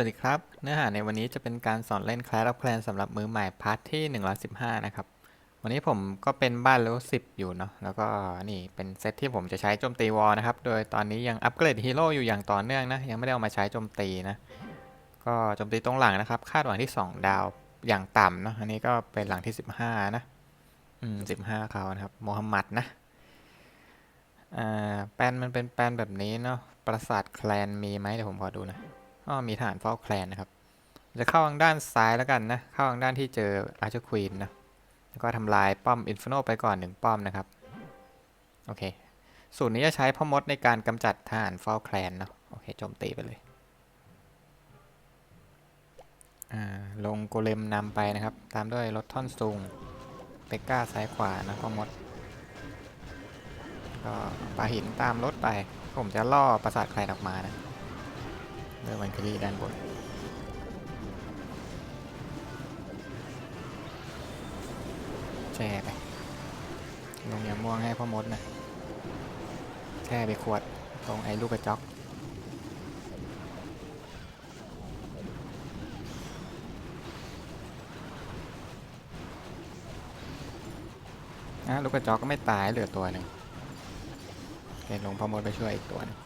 วัสดีครับ เนื้อหาในวันนี้จะเป็นการสอนเล่น Clash of Clans สำหรับมือใหม่พาร์ทที่ 115 นะครับ วันนี้ผมก็เป็นบ้านเลเวล10 อยู่เนาะแล้วก็นี่เป็นเซตที่ผมจะใช้โจมตีวอลนะครับ โดยตอนนี้ยังอัปเกรดฮีโร่อยู่อย่างต่อเนื่องนะ ยังไม่ได้เอามาใช้โจมตีนะ ก็โจมตีตรงหลังนะครับ คาดหวังที่ 2 ดาวอย่างต่ำเนาะอันนี้ก็เป็นหลังที่ 15 นะ อืม 15 เขานะครับโมฮัมหมัดนะอ่าแปนมันเป็นแปนแบบนี้เนาะปราสาทแคลนมีไหมเดี๋ยวผมขอดูนะ ก็มีฐานเฝ้าแคลนนะครับ จะเข้าทางด้านซ้ายแล้วกันนะ เข้าทางด้านที่เจออาร์ชควีนนะ แล้วก็ทำลายป้อมอินฟิโนไปก่อนหนึ่งป้อมนะครับ โอเค สูตรนี้จะใช้พ่อมดในการกำจัดทหารเฝ้าแคลนเนาะ โอเค โจมตีไปเลย อ่า ลงโกเลมนำไปนะครับ ตามด้วยรถท่อนซุงเปกก้าซ้ายขวานะพ่อมด ก็ปาหินตามรถไป ผมจะล่อปราสาทแคลนออกมานะ ด้วยวันคลีด้านบนแช่ไปลงยาม่วงให้พ่อมดนะแช่ไปขวดตรงไอ้ลูกกระจอกอะลูกกระจอกก็ไม่ตายเหลือตัวหนึ่งเดี๋ยวลงพ่อมดไปช่วยอีกตัวนึง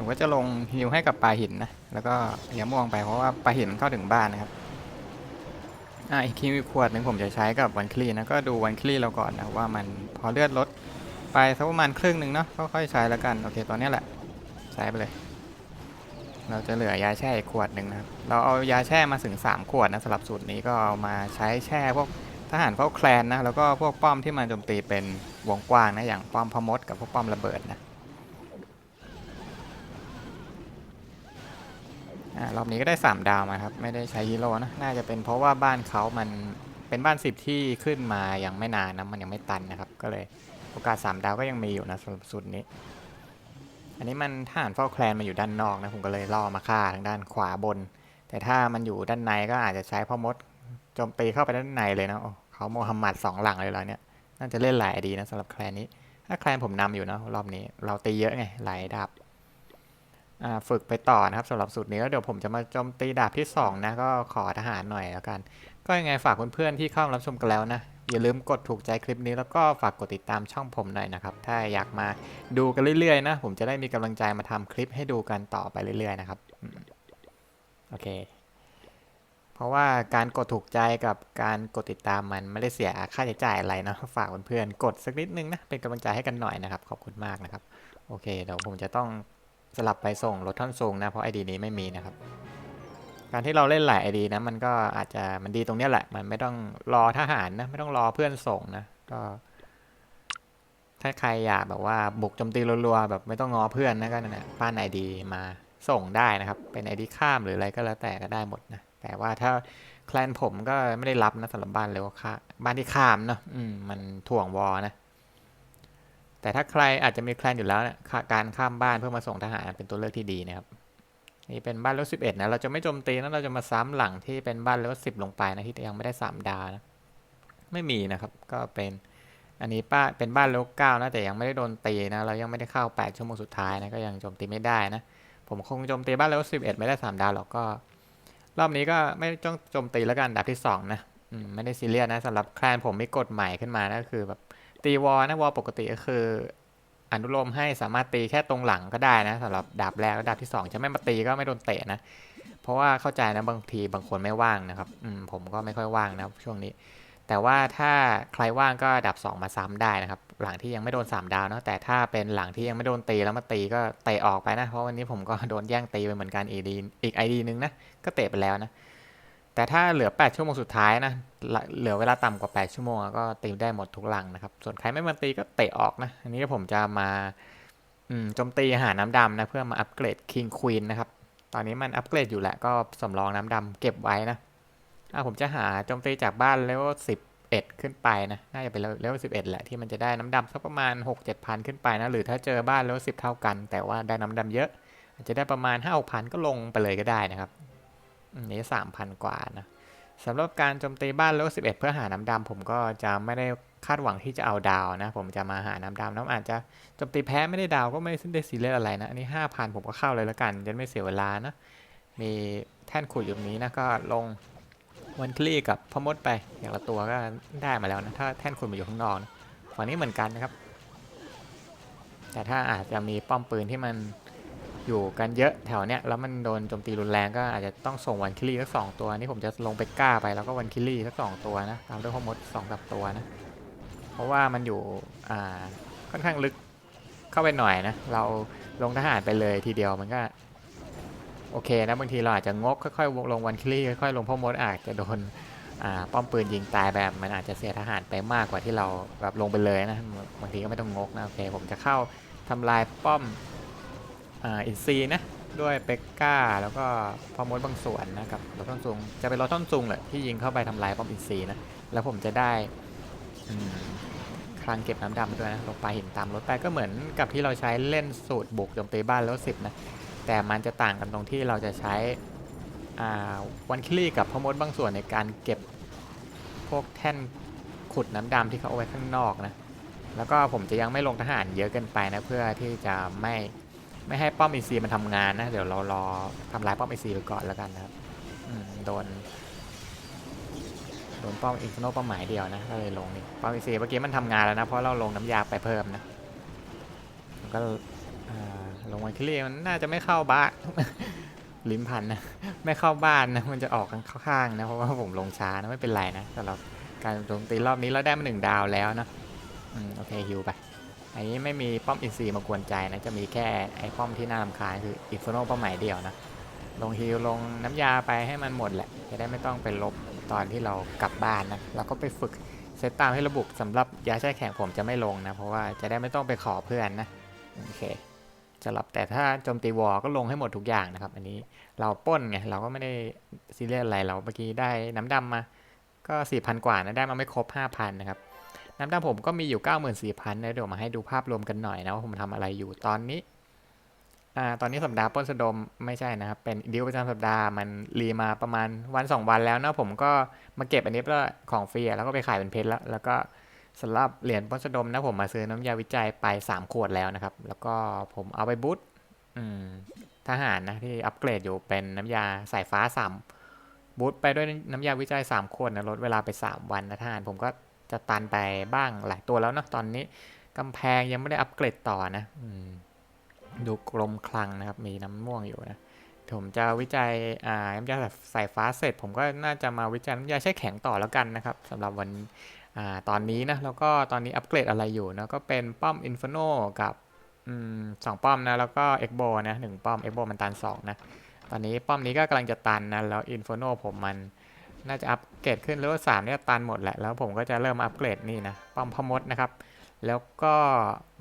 ผมก็จะลงฮิวให้กับปลาหินนะ แล้วก็ยาม่วงไปเพราะว่าปลาหินเข้าถึงบ้านนะครับ อ่าอีกคิวอีขวดหนึ่งผมจะใช้กับวันคลีนะ ก็ดูวันคลีเราก่อนนะว่ามันพอเลือดลดไปสักประมาณครึ่งหนึ่งเนาะก็ค่อยใช้แล้วกัน โอเคตอนนี้แหละ ใช้ไปเลย เราจะเหลือยาแช่อีกขวดหนึ่งนะครับ เราเอายาแช่มาถึง 3 ขวดนะสำหรับสูตรนี้ก็เอามาใช้แช่พวกทหารเฝ้าแคลนนะ แล้วก็พวกป้อมที่มันโจมตีเป็นวงกว้างนะ อย่างป้อมพมดกับพวกป้อมระเบิดนะ รอบนี้ก็ได้ 3 ดาวมาครับ ไม่ได้ใช้ฮีโร่นะ น่าจะเป็นเพราะว่าบ้านเขามันเป็นบ้าน 10 ที่ขึ้นมายังไม่นานนะ มันยังไม่ตันนะครับ ก็เลยโอกาส 3 ดาวก็ยังมีอยู่นะสำหรับสุดนี้ อันนี้มันทหารเฝ้าแคลนมาอยู่ด้านนอกนะ ผมก็เลยล่อมาฆ่าทางด้านขวาบน แต่ถ้ามันอยู่ด้านในก็อาจจะใช้พ่อมดโจมตีเข้าไปด้านในเลยนะโอ้เขาโมฮัมหมัดสองหลังเลยเหรอเนี่ย น่าจะเล่นหลายดีนะสำหรับแคลนนี้ ถ้าแคลนผมนำอยู่นะรอบนี้ เราตีเยอะไงหลายดาบ ฝึกไปต่อนะครับสำหรับสูตรนี้แล้วเดี๋ยวผมจะมาโจมตีดาบที่ 2 นะ ก็ขอทหารหน่อยแล้วกัน ก็ยังไงฝากเพื่อนๆที่เข้ารับชมกันแล้วนะ อย่าลืมกดถูกใจคลิปนี้แล้วก็ฝากกดติดตามช่องผมหน่อยนะครับ ถ้าอยากมาดูกันเรื่อยๆนะ ผมจะได้มีกำลังใจมาทำคลิปให้ดูกันต่อไปเรื่อยๆนะครับโอเค เพราะว่าการกดถูกใจกับการกดติดตามมันไม่ได้เสียค่าใช้จ่ายอะไรนะฝากเพื่อนๆกดสักนิดนึงนะเป็นกำลังใจให้กันหน่อยนะครับ ขอบคุณมากนะครับ โอเคเดี๋ยวผมจะต้อง สลับไปส่งรถท่อนสูงนะ เพราะ ID นี้ไม่มีนะครับ การที่เราเล่นหลาย ID นะ มันก็อาจจะมันดีตรงนี้แหละ มันไม่ต้องรอทหารนะ ไม่ต้องรอเพื่อนส่งนะ ก็ ถ้าใครอยากแบบว่าบุกโจมตีรัวๆแบบไม่ต้องงอเพื่อนนะก็นั่นแหละป้าน ID มาส่งได้นะครับ เป็น ID ข้ามหรืออะไรก็แล้วแต่ก็ได้หมดนะ แต่ว่าถ้าแคลนผมก็ไม่ได้รับนะสำหรับบ้านเลยว่าค่าบ้านที่ข้ามเนาะมมันถ่วงวอนะ แต่ถ้าใครอาจจะมีแคลนอยู่แล้วนี่ยค่าการข้ามบ้านเพื่อมาส่งทหารเป็นตัวเลือกที่ดีนะครับ นี่เป็นบ้านเลเวลสิบเอ็ดนะเราจะไม่โจมตีนะเราจะมาซ้ำหลังที่เป็นบ้านเลเวลสิบลงไปนะที่ยังไม่ได้สามดาวนะไม่มีนะครับก็เป็นอันนี้ป้าเป็นบ้านเลเวลเก้านะแต่ยังไม่ได้โดนตีนะเรายังไม่ได้เข้าแปดชั่วโมงสุดท้ายนะก็ยังโจมตีไม่ได้นะผมคงโจมตีบ้านเลเวลสิบเอ็ดไม่ได้สามดาวหรอกก็ รอบนี้ก็ไม่ต้องโจมตีแล้วกันดาบที่สองนะไม่ได้ซีเรียสนะสำหรับแคลนผมมีกฎใหม่ขึ้นมานะก็คือแบบ ตีวอลนะวอลปกติก็คือ อนุโลมให้สามารถตีแค่ตรงหลังก็ได้นะสำหรับดาบแรกดาบที่ 2 จะไม่มาตีก็ไม่โดนเตะนะ เพราะว่าเข้าใจนะบางทีบางคนไม่ว่างนะครับอืมผมก็ไม่ค่อยว่างนะช่วงนี้ แต่ว่าถ้าใครว่างก็ดาบ2 มาซ้ำได้นะครับ หลังที่ยังไม่โดน 3 ดาวเนาะแต่ถ้าเป็นหลังที่ยังไม่โดนตีแล้วมาตีก็เตะออกไปนะ เพราะวันนี้ผมก็โดนแย่งตีไปเหมือนกันอีดีอีกไอดีนึงนะก็เตะไปแล้วนะ แต่ถ้าเหลือ 8 ชั่วโมงสุดท้ายนะ เหลือเวลาต่ำกว่า 8 ชั่วโมงก็ตีได้หมดทุกหลังนะครับ ส่วนใครไม่มาตีก็เตะออกนะ อันนี้ผมจะมาโจมตีหาน้ำดำนะ เพื่อมาอัปเกรด King Queen นะครับ ตอนนี้มันอัปเกรดอยู่แหละก็สำรองน้ำดำเก็บไว้นะอะผมจะหาโจมตีจากบ้านเลเวล11 ขึ้นไปนะ น่าจะเป็นเลเวล11 แหละที่มันจะได้น้ำดำสักประมาณ 6-7พันขึ้นไปนะ หรือถ้าเจอบ้านเลเวล10 เท่ากัน แต่ว่าได้น้ำดำเยอะ อาจจะได้ประมาณ5-6พันก็ลงไปเลยก็ได้นะครับ อันนี้3,000กว่านะสำหรับการโจมตีบ้านเลเวล11 เพื่อหาน้ำดำผมก็จะไม่ได้คาดหวังที่จะเอาดาวนะ ผมจะมาหาน้ำดำน้ำอาจจะโจมตีแพ้ไม่ได้ดาวก็ไม่ได้ซีเรียสอะไรนะอันนี้ 5,000 ผมก็เข้าเลยแล้วกันจะไม่เสียเวลานะ มีแท่นขุดอยู่นี้นะก็ลงวันคลี่กับพ่อมดไปอย่างละตัวก็ได้มาแล้วนะ ถ้าแท่นขุดมาอยู่ข้างนอกนะฝั่งนี้เหมือนกันนะครับ แต่ถ้าอาจจะมีป้อมปืนที่มัน อยู่กันเยอะแถวเนี้ยแล้วมันโดนโจมตีรุนแรงก็อาจจะต้องส่งวันคิลี่สักสองตัวนี่ผมจะลงไปกล้าไปแล้วก็วันคิลี่สักสองตัวนะตามด้วยพ่อมดสองสามตัวนะ เพราะว่ามันอยู่อ่าค่อนข้างลึกเข้าไปหน่อยนะ เราลงทหารไปเลยทีเดียวมันก็ โอเคนะบางทีเราอาจจะงกค่อยๆลงวันคิลี่ค่อยๆลงพ่อมดอาจจะโดนอ่าป้อมปืนยิงตายแบบมันอาจจะเสียทหารไปมากกว่าที่เราแบบลงไปเลยนะบางทีก็ไม่ต้องงกนะโอเคผมจะเข้าทำลายป้อม อ่าอินซีนะด้วยเปกก้าแล้วก็พอมดบางส่วนนะครับรถท่อนซุงจะเป็นรถท่อนซุงแหละที่ยิงเข้าไปทำลายป้อมอินซีนะแล้วผมจะได้คลังเก็บน้ำดำด้วยนะลงไปหินตามรถไปก็เหมือนกับที่เราใช้เล่นสูตรบุกโจมตีบ้านแล้วสิบนะแต่มันจะต่างกันตรงที่เราจะใช้วันคลี่กับพอมดบางส่วนในการเก็บพวกแท่นขุดน้ำดำที่เขาเอาไว้ข้างนอกนะแล้วก็ผมจะยังไม่ลงทหารเยอะเกินไปนะเพื่อที่จะไม่ ไม่ให้ป้อมไอซีมันทำงานนะ เดี๋ยวเรารอทำลายป้อมไอซีไปก่อนแล้วกันนะครับโดนโดนป้อมอินฟิโนป้อมหมายเดียวนะก็เลยลงนี่ป้อมอีซีเมื่อกี้มันทำงานแล้วนะเพราะเราลงน้ำยาไปเพิ่มนะแล้วก็ลงวันคิเรียมันน่าจะไม่เข้าบ้านลิ้มพันนะไม่เข้าบ้านนะมันจะออกข้างๆนะเพราะว่าผมลงช้านะไม่เป็นไรนะสำหรับการโจมตีรอบนี้เราได้มาหนึ่งดาวแล้วนะอืมโอเคฮิวไป อันนี้ไม่มีป้อมอินซีมากวนใจนะ จะมีแค่ไอ้ป้อมที่น่ารำคาญคืออินฟโนป้อมหมายเดียวนะ ลงฮิวลงน้ำยาไปให้มันหมดแหละ จะได้ไม่ต้องไปลบตอนที่เรากลับบ้านนะ เราก็ไปฝึกเซตตามให้ระบุสำหรับยาแช่แข็งผมจะไม่ลงนะ เพราะว่าจะได้ไม่ต้องไปขอเพื่อนนะ โอเคสำหรับแต่ถ้าโจมตีวอลก็ลงให้หมดทุกอย่างนะครับ อันนี้เราป้นไงเราก็ไม่ได้ซีเรียสอะไรเราเมื่อกี้ได้น้ำดำมา ก็4,000 กว่านะได้มาไม่ครบ 5,000 นะครับ น้ำดำผมก็มีอยู่ 94,000นะเดี๋ยวมาให้ดูภาพรวมกันหน่อยนะว่าผมทำอะไรอยู่ตอนนี้อ่าตอนนี้สัปดาห์ป้นสะดมไม่ใช่นะครับ เป็นดิวประจำสัปดาห์มันรีมาประมาณวัน 2 วันแล้วนะผมก็มาเก็บอันนี้เพื่อของฟรีแล้วก็ไปขายเป็นเพชรแล้ว แล้วก็สำหรับเหรียญป้นสะดมนะผมมาซื้อน้ำยาวิจัยไป 3 ขวดแล้วนะครับ แล้วก็ผมเอาไปบูตทหารนะที่อัปเกรดอยู่เป็นน้ำยาสายฟ้า3บูตไปด้วยน้ำยาวิจัย 3 ขวดนะลดเวลาไป 3 วันนะทหารผมก็ จะตันไปบ้างหลายตัวแล้วเนะตอนนี้กำแพงยังไม่ได้อัปเกรดต่อนะอดูกลมคลังนะครับ มีน้ำม่วงอยู่นะผมจะวิจัยอ่าน้ำยาสายฟ้าเสร็จ ผมก็น่าจะมาวิจัยน้ำยาแช่แข็งต่อแล้วกันนะครับสำหรับวันอ่าตอนนี้นะแล้วก็ตอนนี้อัปเกรดอะไรอยู่นะก็เป็นป้อม Inferno กับสองป้อมนะแล้วก็ e x b o นะหนึ่งป้อม e x b o มันตันสองนะตอนนี้ป้อมนี้ก็กำลังจะตันนะแล้ว Inferno ผมมัน น่าจะอัปเกรดขึ้นเลเวลสามเนี่ยตันหมดแหละ แล้วผมก็จะเริ่มอัปเกรดนี่นะ ป้อมพมดนะครับ แล้วก็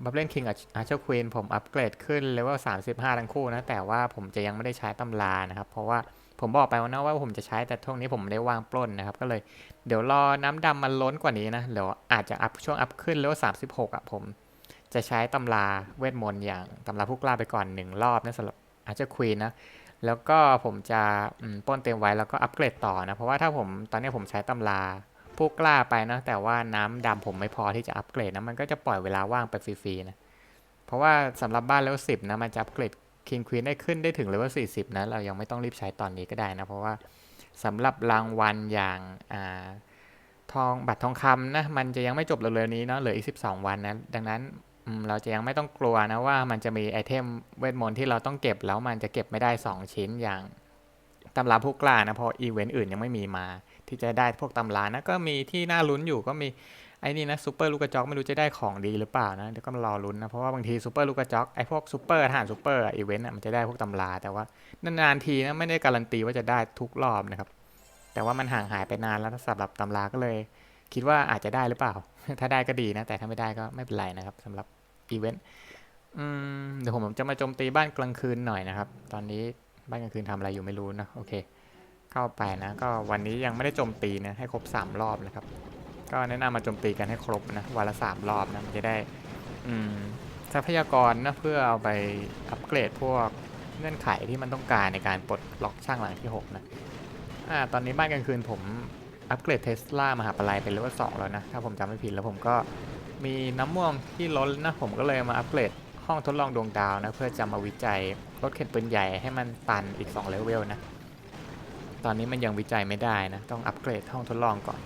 บับเล่นคิงกับอาร์เชอร์ควีนผมอัปเกรดขึ้นเลเวล35ทั้งคู่นะ แต่ว่าผมจะยังไม่ได้ใช้ตำรานะครับ เพราะว่าผมบอกไปว่านะว่าผมจะใช้แต่ช่วงนี้ผมไม่ได้วางปล้นนะครับ ก็เลยเดี๋ยวรอน้ำดำมันล้นกว่านี้นะเดี๋ยวอาจจะอัพช่วงอัพขึ้นแล้วสามสิบหกอะผม จะใช้ตำราเวทมนต์อย่างตำราผู้กล้าไปก่อนหนึ่งรอบนะสำหรับอาจจะควีนนะ แล้วก็ผมจะป้นเต็มไว้แล้วก็อัปเกรดต่อนะ เพราะว่าถ้าผมตอนนี้ผมใช้ตำราผู้กล้าไปนะแต่ว่าน้ำดำผมไม่พอที่จะอัปเกรดนะมันก็จะปล่อยเวลาว่างไปฟรีๆนะเพราะว่าสำหรับบ้านเลเวลสิบนะมันจะอัปเกรดคิงควีนได้ขึ้นได้ถึงเลเวลสี่สิบนะเรายังไม่ต้องรีบใช้ตอนนี้ก็ได้นะเพราะว่าสำหรับรางวัลอย่างอ่าทองบัตรทองคำนะมันจะยังไม่จบเร็วๆนี้เนาะเหลืออีก 12 วันนะดังนั้น เราจะยังไม่ต้องกลัวนะว่ามันจะมีไอเทมเวทมนต์ที่เราต้องเก็บแล้วมันจะเก็บไม่ได้ 2 ชิ้นอย่างตำราผู้กล้านะเพออีเวนต์อื่นยังไม่มีมา ที่จะได้พวกตำรานะก็มีที่น่าลุ้นอยู่ก็มีไอ้นี่นะซูเปอร์ลูกกระจอกไม่รู้จะได้ของดีหรือเปล่านะเดี๋ยวก็มารอลุ้นนะเพราะว่าบางทีซูเปอร์ลูกกระจอกไอ้พวกซูเปอร์ทหารซูเปอร์อีเวนต์มันจะได้พวกตำราแต่ว่านานๆทีนะไม่ได้การันตีว่าจะได้ทุกรอบนะครับแต่ว่ามันห่างหายไปนานแล้วสำหรับตำราก็เลย คิดว่าอาจจะได้หรือเปล่า ถ้าได้ก็ดีนะ แต่ถ้าไม่ได้ก็ไม่เป็นไรนะครับสำหรับ อีเวนต์เดี๋ยวผมจะมาโจมตีบ้านกลางคืนหน่อยนะครับ ตอนนี้บ้านกลางคืนทำอะไรอยู่ไม่รู้นะโอเค เข้าไปนะก็วันนี้ยังไม่ได้โจมตีนะให้ครบ 3 รอบนะครับ ก็แนะนำมาโจมตีกันให้ครบนะวันละ 3 รอบนะจะได้อืทรัพยากรนะเพื่อเอาไปอัปเกรดพวกเงื่อนไขที่มันต้องการในการปลดล็อกช่างหลังที่ 6 นะอ่าตอนนี้บ้านกลางคืนผมอัปเกรดเทสลามหาปลายเป็นเลเวลสองแล้วนะ ถ้าผมจำไม่ผิดแล้วผมก็ มีน้ำม่วงที่ล้นนะผมก็เลยมาอัปเกรดห้องทดลองดวงดาวนะ เพื่อจะมาวิจัยรถเข็นปืนใหญ่ให้มันตันอีก2เลเวลนะ ตอนนี้มันยังวิจัยไม่ได้นะ ต้องอัปเกรดห้องทดลองก่อน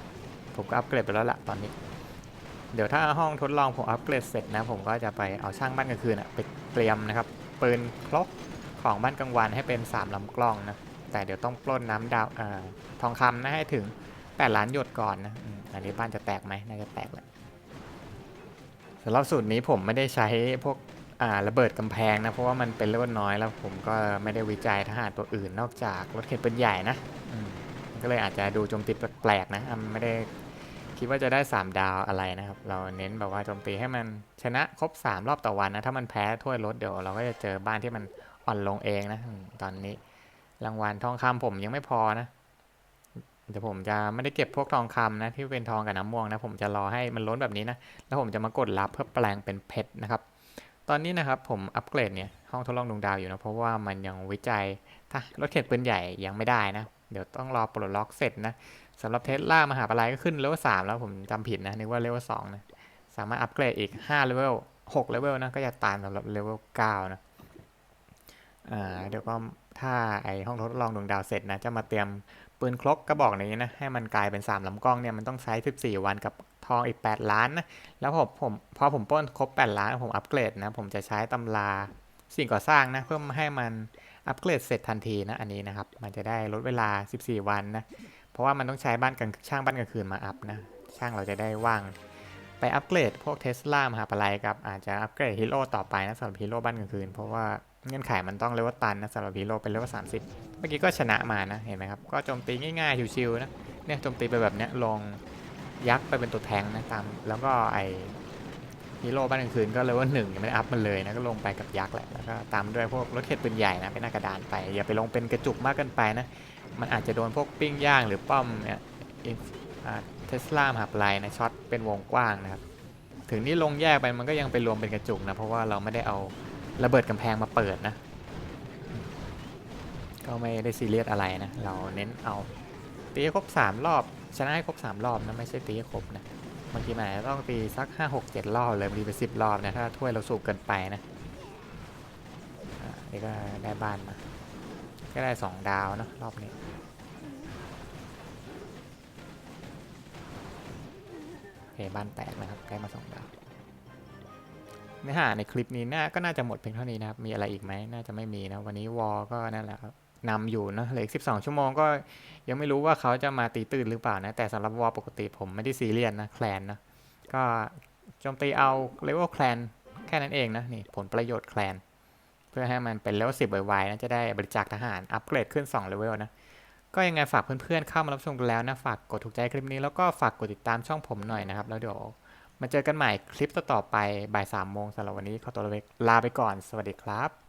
ผมก็อัปเกรดไปแล้วละตอนนี้ เดี๋ยวถ้าห้องทดลองผมอัปเกรดเสร็จนะ ผมก็จะไปเอาช่างบ้านกลางคืนอะไปเตรียมนะครับปืนครกของบ้านกลางวันให้เป็น 3ลำกล้องนะ แต่เดี๋ยวต้องปล้นน้ำดาวอทองคำนะให้ถึง8ล้านหยดก่อนนะอันนี้บ้านจะแตกไหมน่าจะแตกแหละ สำหรับสูตรนี้ผมไม่ได้ใช้พวกอ่าระเบิดกำแพงนะ เพราะว่ามันเป็นเลเวลน้อยแล้วผมก็ไม่ได้วิจัยทหารตัวอื่น นอกจากรถเข็นปืนใหญ่นะอืมก็เลยอาจจะดูโจมตีแปลกๆนะอะไม่ได้คิดว่าจะได้ 3 ดาวอะไรนะครับ เราเน้นแบบว่าโจมตีให้มันชนะครบ 3 รอบต่อวันนะ ถ้ามันแพ้ถ้วยรถเดี๋ยวเราก็จะเจอบ้านที่มันอ่อนลงเองนะอืมตอนนี้ รางวัลทองคำผมยังไม่พอนะ เดี๋ยวผมจะไม่ได้เก็บพวกทองคำนะที่เป็นทองกับน้ำม่วงนะ ผมจะรอให้มันล้นแบบนี้นะ แล้วผมจะมากดรับเพื่อแปลงเป็นเพชรนะครับ ตอนนี้นะครับผมอัปเกรดเนี่ยห้องทดลองดวงดาวอยู่นะเพราะว่ามันยังวิจัยถ้ารถเข็นปืนใหญ่ยังไม่ได้นะ เดี๋ยวต้องรอปลดล็อกเสร็จนะสำหรับเทสลามหาปลายก็ขึ้นเลเวลสามแล้วผมจำผิดนะนึกว่าเลเวลสองนะสามารถอัปเกรดอีก5เลเวล6เลเวลนะก็จะตามสำหรับเลเวล9นะอ่าเดี๋ยวก็ถ้าไอห้องทดลองดวงดาวเสร็จนะจะมาเตรียม ปืนครกกระบอกนี้นะ ให้มันกลายเป็น 3ลำกล้องเนี่ยมันต้องใช้ 14 วันกับทองอีก 8 ล้านนะ แล้วผมผมพอผมป้นครบ 8 ล้าน ผมอัปเกรดนะ ผมจะใช้ตำราสิ่งก่อสร้างนะ เพื่อให้มันอัปเกรดเสร็จทันทีนะอันนี้นะครับ มันจะได้ลดเวลา 14 วันนะ เพราะว่ามันต้องใช้บ้านกลางช่างบ้านกลางคืนมาอัพนะ ช่างเราจะได้ว่าง ไปอัปเกรดพวกเทสลามหาปลายกับอาจจะอัปเกรดฮีโร่ต่อไปนะสำหรับฮีโร่บ้านกลางคืน เพราะว่าเงื่อนไขมันต้องเลเวลตันนะสำหรับฮีโร่เป็นเลเวลสามสิบ มื่อกี้ก็ชนะมานะ เห็นไหมครับ ก็โจมตีง่ายๆ ชิวๆนะ เนี่ยโจมตีไปแบบเนี้ยลงยักษ์ไปเป็นตัวแทงนะตาม แล้วก็ไอฮีโร่บ้านกลางคืนก็เลเวลหนึ่งยังไม่ได้อัพมันเลยนะก็ลงไปกับยักษ์แหละแล้วก็ตามด้วยพวกรถเข็นปืนใหญ่นะเป็นหน้ากระดานไป อย่าไปลงเป็นกระจุกมากเกินไปนะ มันอาจจะโดนพวกปิ้งย่างหรือป้อมเนี่ยเทสลามหาปลายนะช็อตเป็นวงกว้างนะครับถึงนี่ลงแยกไปมันก็ยังไปรวมเป็นกระจุกนะเพราะว่าเราไม่ได้เอาระเบิดกำแพงมาเปิดนะ ก็ไม่ได้ซีเรียสอะไรนะ เราเน้นเอาตีครบสามรอบ ชนะให้ครบสามรอบนะไม่ใช่ตีครบนะบางทีมันอาจจะต้องตีสักห้าหกเจ็ดรอบเลยบางทีไปสิบรอบนะถ้าถ้วยเราสูบเกินไปนะอ่านี่ก็ได้บ้านมา ก็ได้สองดาวเนอะรอบนี้โอเคบ้านแตกนะครับได้มาสองดาวเนื้อหาในคลิปนี้น่าก็น่าจะหมดเพียงเท่านี้นะครับ มีอะไรอีกไหมน่าจะไม่มีนะ วันนี้วอลก็นั่นแหละครับ นำอยู่นะเหลืออีก12ชั่วโมงก็ยังไม่รู้ว่าเขาจะมาตีตื่นหรือเปล่านะ แต่สำหรับวอลปกติผมไม่ได้ซีเรียสนะแคลนนะ ก็โจมตีเอาเลเวลแคลนแค่นั้นเองนะนี่ผลประโยชน์แคลน เพื่อให้มันเป็นเลเวลสิบไวๆนะจะได้บริจาคทหารอัปเกรดขึ้น2เลเวลนะก็ยังไงฝากเพื่อนๆเข้ามารับชมกันแล้วนะ ฝากกดถูกใจคลิปนี้แล้วก็ฝากกดติดตามช่องผมหน่อยนะครับ แล้วเดี๋ยวมาเจอกันใหม่คลิปต่อๆไปบ่ายสามโมงสำหรับวันนี้ขอตัวลาไปก่อน สวัสดีครับ